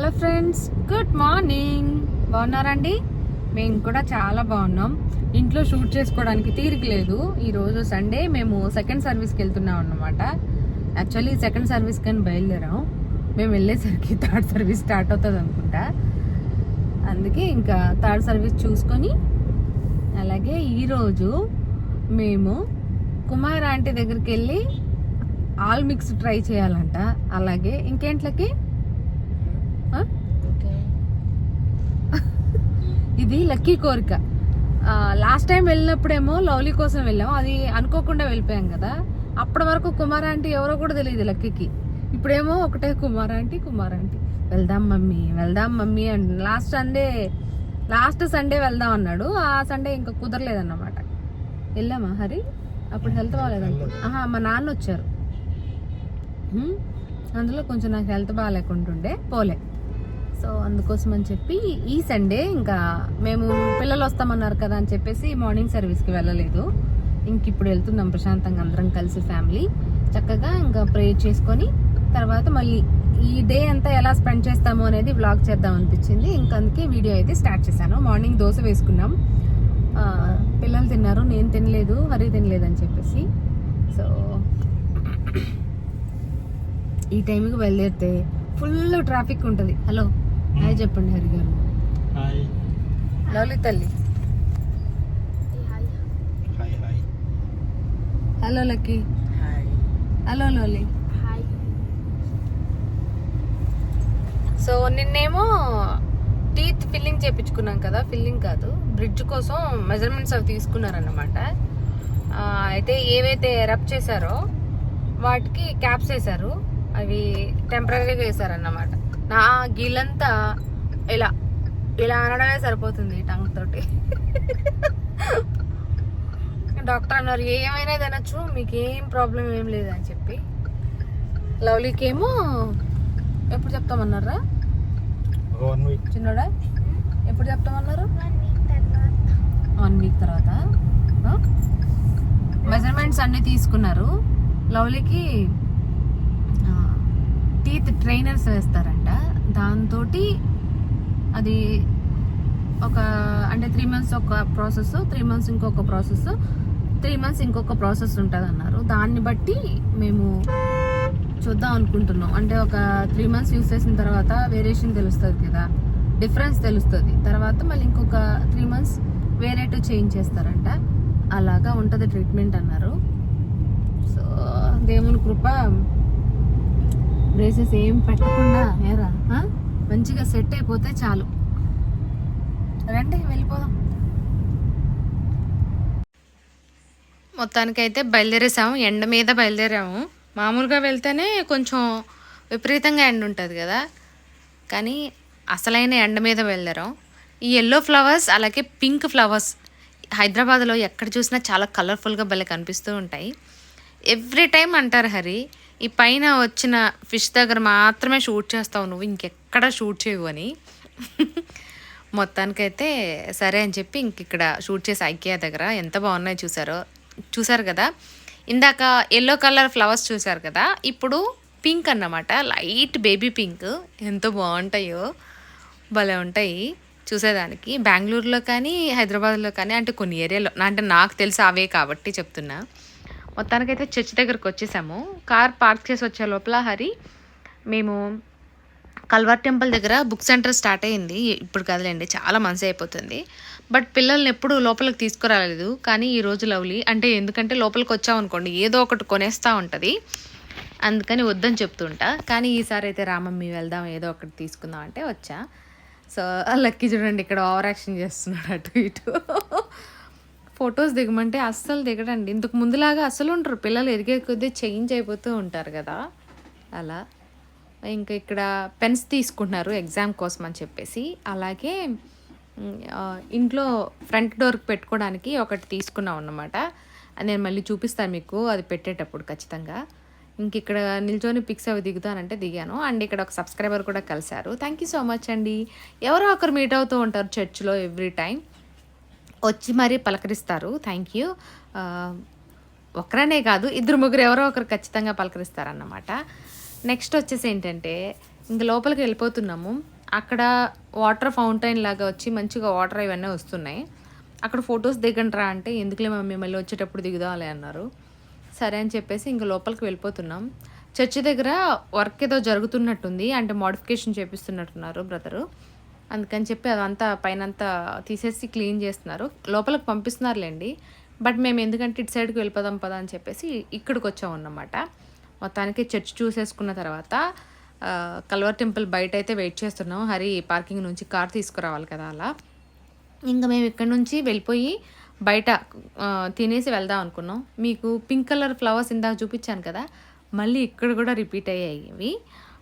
Hello friends good morning. బాగున్నారండి? మేము కూడా చాలా బాగున్నాం. ఇంట్లో షూట్ చేసుకోవడానికి తీరిక లేదు. ఈరోజు సండే మేము సెకండ్ సర్వీస్కి వెళ్తున్నాం అన్నమాట. యాక్చువల్లీ సెకండ్ సర్వీస్ కానీ బయలుదేరాం. మేము వెళ్ళేసరికి థర్డ్ సర్వీస్ స్టార్ట్ అవుతుంది అనుకుంటా. అందుకే ఇంకా థర్డ్ సర్వీస్ చూసుకొని అలాగే ఈరోజు మేము కుమార్ ఆంటీ దగ్గరికి వెళ్ళి ఆల్ మిక్స్ ట్రై చేయాలంట. అలాగే ఇంకేంట్లకి? ఇది లక్కీ కోరిక. లాస్ట్ టైం వెళ్ళినప్పుడేమో లవ్లీ కోసం వెళ్ళాం అది అనుకోకుండా వెళ్ళిపోయాం కదా. అప్పటి వరకు కుమార్ ఆంటీ ఎవరో కూడా తెలియదు లక్కీకి. ఇప్పుడేమో ఒకటే కుమార్ ఆంటీ కుమార్ ఆంటీ. వెళ్దాం మమ్మీ వెళ్దాం mummy and last Sunday last Sunday వెళ్దాం అన్నాడు. ఆ సండే ఇంకా కుదరలేదన్నమాట. వెళ్ళామా హరి? అప్పుడు హెల్త్ బాగాలేదంట. ఆహా మా నాన్న వచ్చారు. అందులో కొంచెం నాకు హెల్త్ బాగాలేకుంటుండే. పోలే. సో అందుకోసం అని చెప్పి ఈ సండే ఇంకా మేము పిల్లలు వస్తామన్నారు కదా అని చెప్పేసి మార్నింగ్ సర్వీస్కి వెళ్ళలేదు. ఇంక ఇప్పుడు వెళ్తున్నాం ప్రశాంతంగా అందరం కలిసి ఫ్యామిలీ చక్కగా ఇంకా ప్రేయర్ చేసుకొని తర్వాత మళ్ళీ ఈ డే అంతా ఎలా స్పెండ్ చేస్తాము అనేది వ్లాగ్ చేద్దాం అనిపించింది. ఇంక అందుకే వీడియో అయితే స్టార్ట్ చేశాను. మార్నింగ్ దోశ వేసుకున్నాం. పిల్లలు తిన్నారు నేను తినలేదు హరి తినలేదు అని చెప్పేసి. సో ఈ టైంకి బయలుదేరితే ఫుల్ ట్రాఫిక్ ఉంటుంది. హలో హాయ్ చెప్పండి హరి గారు. హాయ్. లవ్లీ తల్లి. Hi hi. Hello Lucky. Hi. Hello లోలి so నిన్నేమో టీత్ ఫిల్లింగ్ చేపించుకున్నాం కదా ఫిల్లింగ్ కాదు. బ్రిడ్జ్ కోసం మెజర్మెంట్స్ అవి తీసుకున్నారన్నమాట. ఆ, అయితే ఏవైతే రబ్ చేశారో వాటికి క్యాప్స్ వేశారు. అవి టెంపరీగా వేశారన్నమాట. నా గీలంతా ఇలా ఇలా అనడమే సరిపోతుంది టంగ్ తోటి. డాక్టర్ అన్నారు ఏమైనా తినచ్చు? మీకు ఏం ప్రాబ్లం ఏం లేదు అని చెప్పి. లవ్లీకి ఏమో ఎప్పుడు చెప్తామన్నారా? ఒక వన్ వీక్. చిన్నోడా? ఎప్పుడు చెప్తామన్నారు? వన్ వీక్ తర్వాత. మెజర్మెంట్స్ అన్నీ తీసుకున్నారు. లవ్లీకి టీత్ ట్రైనర్స్ వేస్తారంట. దాంతో అది ఒక అంటే త్రీ మంత్స్ ఒక ప్రాసెస్ త్రీ మంత్స్ ఇంకొక ప్రాసెస్ త్రీ మంత్స్ ఇంకొక ప్రాసెస్ ఉంటుంది అన్నారు దాన్ని బట్టి మేము చూద్దాం అనుకుంటున్నాం. అంటే ఒక త్రీ మంత్స్ యూస్ చేసిన తర్వాత వేరియేషన్ తెలుస్తుంది కదా. డిఫరెన్స్ తెలుస్తుంది. తర్వాత మళ్ళీ ఇంకొక త్రీ మంత్స్ వేరేటు చేంజ్ చేస్తారంట. అలాగా ఉంటుంది ట్రీట్మెంట్ అన్నారు. సో దేవుని కృప బ్రేసెస్ ఏం పెట్టకుండా ఏరా మంచిగా సెట్ అయిపోతే చాలు. రండి వెళ్ళిపోదాం. మొత్తానికైతే బయలుదేరేసాము ఎండ మీద బయలుదేరాము. మామూలుగా వెళ్తేనే కొంచెం విపరీతంగా ఎండ ఉంటుంది కదా. కానీ అసలైన ఎండ మీద బయలుదేరాం. ఈ ఎల్లో ఫ్లవర్స్ అలాగే పింక్ ఫ్లవర్స్ హైదరాబాద్లో ఎక్కడ చూసినా చాలా కలర్ఫుల్గా భలే కనిపిస్తూ ఉంటాయి. ఎవ్రీ టైం అంటారు హరి ఈ పైన వచ్చిన ఫిష్ దగ్గర మాత్రమే షూట్ చేస్తావు నువ్వు ఇంకెక్కడ షూట్ చేయవు అని. మొత్తానికైతే సరే అని చెప్పి ఇంక ఇక్కడ షూట్ చేసి ఐకియా దగ్గర ఎంత బాగున్నాయో చూసారో. చూసారు కదా? ఇందాక ఎల్లో కలర్ ఫ్లవర్స్ చూసారు కదా? ఇప్పుడు పింక్ అన్నమాట. లైట్ బేబీ పింక్ ఎంతో బాగుంటాయో. భలే ఉంటాయి చూసేదానికి. బెంగళూరులో కానీ హైదరాబాద్లో కానీ అంటే కొన్ని ఏరియాలో అంటే నాకు తెలిసి అవే కాబట్టి చెప్తున్నా. మొత్తానికైతే చర్చ్ దగ్గరకు వచ్చేసాము. కార్ పార్క్ చేసి వచ్చే లోపల హరి మేము కల్వర్ టెంపుల్ దగ్గర బుక్ సెంటర్ స్టార్ట్ అయింది. ఇప్పుడు కదలండి చాలా మంచి అయిపోతుంది. బట్ పిల్లల్ని ఎప్పుడు లోపలికి తీసుకురాలేదు. కానీ ఈ రోజు లవ్లీ అంటే ఎందుకంటే లోపలికి వచ్చామనుకోండి ఏదో ఒకటి కొనేస్తూ ఉంటుంది. అందుకని వద్దని చెప్తుంటా. కానీ ఈసారి అయితే రామమ్మి వెళ్దాం ఏదో ఒకటి తీసుకుందాం అంటే వచ్చా. సో లక్కీ చూడండి ఇక్కడ ఓవర్ యాక్షన్ చేస్తున్నాడు అటు ఇటు. ఫొటోస్ దిగమంటే అస్సలు దిగడండి. ఇంతకు ముందులాగా అసలు ఉంటారు పిల్లలు ఎదిగే కొద్దీ చేంజ్ అయిపోతూ ఉంటారు కదా. అలా. ఇంకా ఇక్కడ పెన్స్ తీసుకుంటున్నారు ఎగ్జామ్ కోసం అని చెప్పేసి. అలాగే ఇంట్లో ఫ్రంట్ డోర్కి పెట్టుకోవడానికి ఒకటి తీసుకున్నాం అన్నమాట. నేను మళ్ళీ చూపిస్తాను మీకు. అది పెట్టేటప్పుడు ఖచ్చితంగా. ఇంక ఇక్కడ నిల్చొని పిక్స్ అవి దిగుతానంటే దిగాను. అండ్ ఇక్కడ ఒక సబ్స్క్రైబర్ కూడా కలిశారు. థ్యాంక్ యూ సో మచ్ అండి. ఎవరో ఒకరు మీట్ అవుతూ ఉంటారు చర్చ్లో ఎవ్రీ టైం వచ్చి మరీ పలకరిస్తారు. థ్యాంక్ యూ ఒకరనే కాదు ఇద్దరు ముగ్గురు ఎవరో ఒకరు ఖచ్చితంగా పలకరిస్తారన్నమాట. నెక్స్ట్ వచ్చేసి ఏంటంటే ఇంక లోపలికి వెళ్ళిపోతున్నాము. అక్కడ వాటర్ ఫౌంటైన్ లాగా వచ్చి మంచిగా వాటర్ ఇవన్నీ వస్తున్నాయి. అక్కడ ఫొటోస్ దిగండిరా అంటే ఎందుకులే మమ్మీ మళ్ళీ వచ్చేటప్పుడు దిగుదాంలే అన్నారు. సరే అని చెప్పేసి ఇంక లోపలికి వెళ్ళిపోతున్నాం. చర్చి దగ్గర వర్క్ ఏదో జరుగుతున్నట్టుంది అంటే మోడిఫికేషన్ చేపిస్తున్నట్టున్నారు బ్రదరు. అందుకని చెప్పి అదంతా పైనంతా తీసేసి క్లీన్ చేస్తున్నారు. లోపలికి పంపిస్తున్నారులేండి. బట్ మేము ఎందుకంటే ఇటు సైడ్కి వెళ్ళిపోదాం పదా అని చెప్పేసి ఇక్కడికి వచ్చాం అన్నమాట మొత్తానికి చర్చ్ చూసేసుకున్న తర్వాత కల్వర్ టెంపుల్ బయట అయితే వెయిట్ చేస్తున్నాం. హరి పార్కింగ్ నుంచి కార్ తీసుకురావాలి కదా అలా. ఇంకా మేము ఇక్కడ నుంచి వెళ్ళిపోయి బయట తినేసి వెళ్దాం అనుకున్నాం. మీకు పింక్ కలర్ ఫ్లవర్స్ ఇందాక చూపించాను కదా మళ్ళీ ఇక్కడ కూడా రిపీట్ అయ్యాయి ఇవి.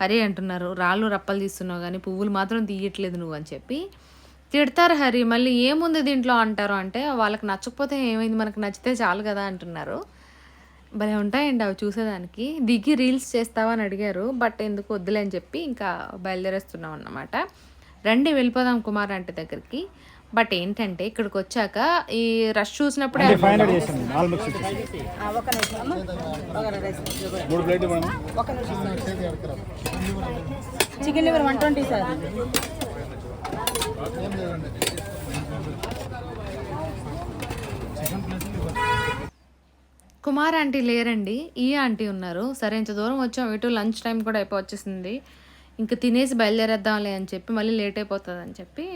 హరి అంటున్నారు. రాళ్ళు రప్పలు తీస్తున్నావు కానీ పువ్వులు మాత్రం తీయట్లేదు నువ్వు అని చెప్పి. తిడతారు హరి మళ్ళీ ఏముంది దీంట్లో అంటారు అంటే వాళ్ళకి నచ్చకపోతే ఏమైంది? మనకు నచ్చితే చాలు కదా అంటున్నారు. భలే ఉంటాయండి అవి చూసేదానికి. దిగి రీల్స్ చేస్తావా అని అడిగారు బట్ ఎందుకు వద్దులే అని చెప్పి ఇంకా బయలుదేరేస్తున్నాం అన్నమాట. రండి వెళ్ళిపోదాం కుమార్ అంటే దగ్గరికి. బట్ ఏంటంటే ఇక్కడికి వచ్చాక ఈ రష్ చూసినప్పుడే chicken liver one twenty sir Kumar aunty లేరండి ఈ ఆంటీ ఉన్నారు. సరే ఇంత దూరం వచ్చాం ఇటు లంచ్ టైం కూడా అయిపో వచ్చేసింది. ఇంకా తినేసి బయలుదేరేద్దాంలే అని చెప్పి మళ్ళీ లేట్ అయిపోతుంది అని చెప్పి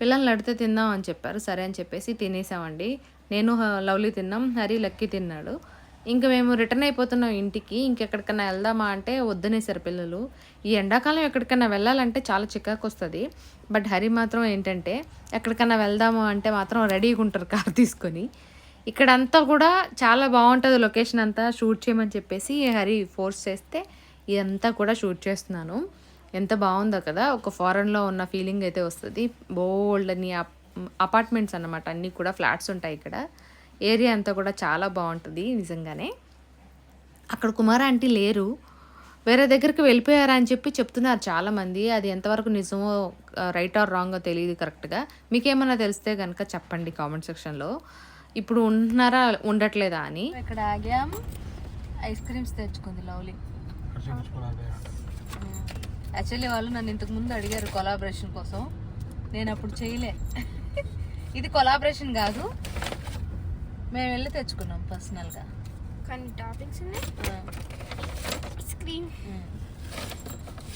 పిల్లల్ని అడితే తిందాం అని చెప్పారు. సరే అని చెప్పేసి తినేసామండి. నేను లవ్లీ తిన్నాం. హరి లక్కీ తిన్నాడు. ఇంకా మేము రిటర్న్ అయిపోతున్నాం ఇంటికి. ఇంకెక్కడికైనా వెళ్దామా అంటే వద్దనేసారు పిల్లలు. ఈ ఎండాకాలం ఎక్కడికైనా వెళ్ళాలంటే చాలా చికాకు వస్తుంది. బట్ హరి మాత్రం ఏంటంటే ఎక్కడికైనా వెళ్దాము అంటే మాత్రం రెడీగా ఉంటారు కార్ తీసుకొని. ఇక్కడంతా కూడా చాలా బాగుంటుంది లొకేషన్ అంతా. షూట్ చేయమని చెప్పేసి హరి ఫోర్స్ చేస్తే ఇదంతా కూడా షూట్ చేస్తున్నాను. ఎంత బాగుందో కదా ఒక ఫారెన్లో ఉన్న ఫీలింగ్ అయితే వస్తుంది. బోల్డ్ అని అపార్ట్మెంట్స్ అన్నమాట. అన్నీ కూడా ఫ్లాట్స్ ఉంటాయి ఇక్కడ. ఏరియా అంతా కూడా చాలా బాగుంటుంది నిజంగానే. అక్కడ కుమార్ ఆంటీ లేరు. వేరే దగ్గరికి వెళ్ళిపోయారా అని చెప్పి చెప్తున్నారు చాలామంది. అది ఎంతవరకు నిజమో రైట్ ఆర్ రాంగో తెలియదు కరెక్ట్గా మీకేమన్నా తెలిస్తే కనుక చెప్పండి కామెంట్ సెక్షన్లో ఇప్పుడు ఉంటున్నారా ఉండట్లేదా అని. ఇక్కడ ఆగాం. ఐస్ క్రీమ్స్ తెచ్చుకుంది లవ్లీ. యాక్చువల్లీ వాళ్ళు నన్ను ఇంతకు ముందు అడిగారు కొలాబరేషన్ కోసం. నేను అప్పుడు చేయలే. ఇది కొలాబరేషన్ కాదు. మేము వెళ్ళి తెచ్చుకున్నాం పర్సనల్గా కానీ ఉన్నాయి. స్క్రీన్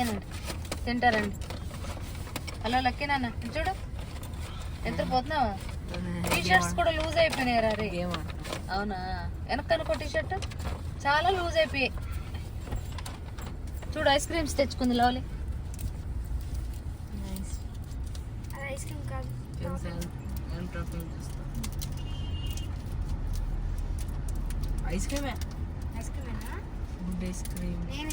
ఏనండి? తింటారండి. హలో లక్కీ నాన్న. చూడు. ఎంత పోతున్నావా? టీ షర్ట్స్ కూడా లూజ్ అయిపోయినాయి రే అవునా? వెనక్కి అనుకో టీ షర్ట్ చాలా లూజ్ అయిపోయాయి. చూడు ఐస్ క్రీమ్స్ తెచ్చుకుంది లవ్లీ అది ఐస్ క్రీమ్ కాదు. ఐస్ క్రీమే ఐస్ క్రీమేనా గుడ్ ఐస్ క్రీమ్ నేను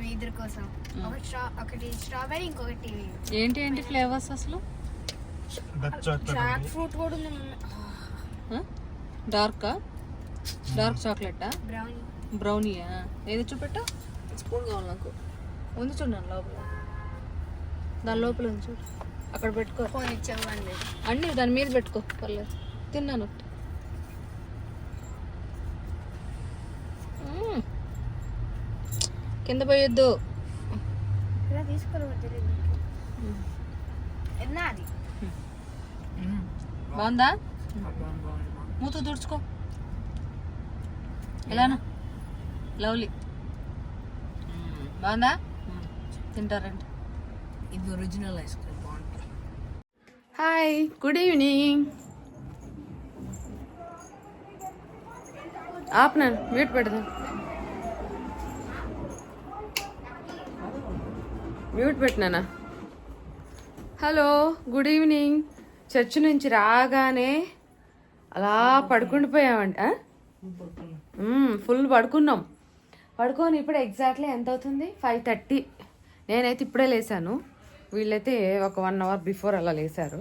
మీ ఇద్దరి కోసం. ఒకటి స్ట్రా ఒకటి స్ట్రాబెరీ ఇంకొకటి ఏంటి ఏంటి ఫ్లేవర్స్ అసలు? జాక్ ఫ్రూట్ కూడా ఉంది డార్కా డార్క్ చాక్లెటా బ్రౌనీ బ్రౌనీయా ఏది చూపెట్టు? స్పూన్ కావాలి నాకు. ఉంది చూడండి లోపల. దాని లోపల ఉంది చూడు. అక్కడ పెట్టుకో. ఫోన్ ఇచ్చేవ్వండి. అన్నీ దాని మీద పెట్టుకో పర్లేదు. తిన్నాను. ఒకటి. కింద పోయొద్దు. ఇలా తీసుకోలేదు అది బాగుందా? మూత తుడుచుకో. ఎలానా లవ్లీ. బాగుందా? తింటారండి ఇది ఒరిజినల్ ఐస్ క్రీమ్ బాగుంటుంది. హాయ్ గుడ్ ఈవినింగ్ ఆపనాను మ్యూట్ పెడదాం. మ్యూట్ పెట్టినానా? హలో గుడ్ ఈవినింగ్ చర్చ్ నుంచి రాగానే అలా? మ్మ్, ఫుల్ పడుకున్నాం. పడుకొని ఇప్పుడు ఎగ్జాక్ట్లీ ఎంత అవుతుంది? Five thirty. నేనైతే ఇప్పుడే లేసాను. వీళ్ళైతే ఒక వన్ అవర్ బిఫోర్ అలా లేసారు.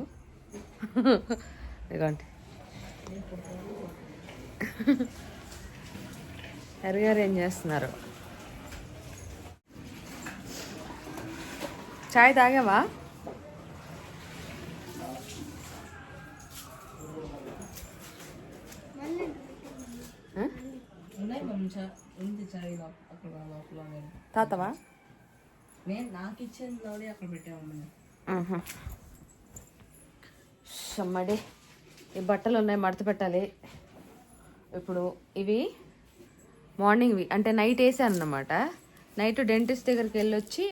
ఇదిగోండి. హరిగారు ఏం చేస్తున్నారు? చాయ్ తాగావా ఆ? అక్కడ లోపల తాతవా? నేను ఇచ్చింది అక్కడ షమ్మడి. ఈ బట్టలు ఉన్నాయి మడత పెట్టాలి. ఇప్పుడు ఇవి మార్నింగ్వి. అంటే నైట్ వేసాను అన్నమాట నైట్ డెంటిస్ట్ దగ్గరికి వెళ్ళొచ్చి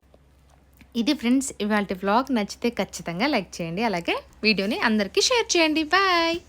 ఇది ఫ్రెండ్స్ ఇవాళ వ్లాగ్ నచ్చితే ఖచ్చితంగా లైక్ చేయండి. అలాగే వీడియోని అందరికీ షేర్ చేయండి. బాయ్.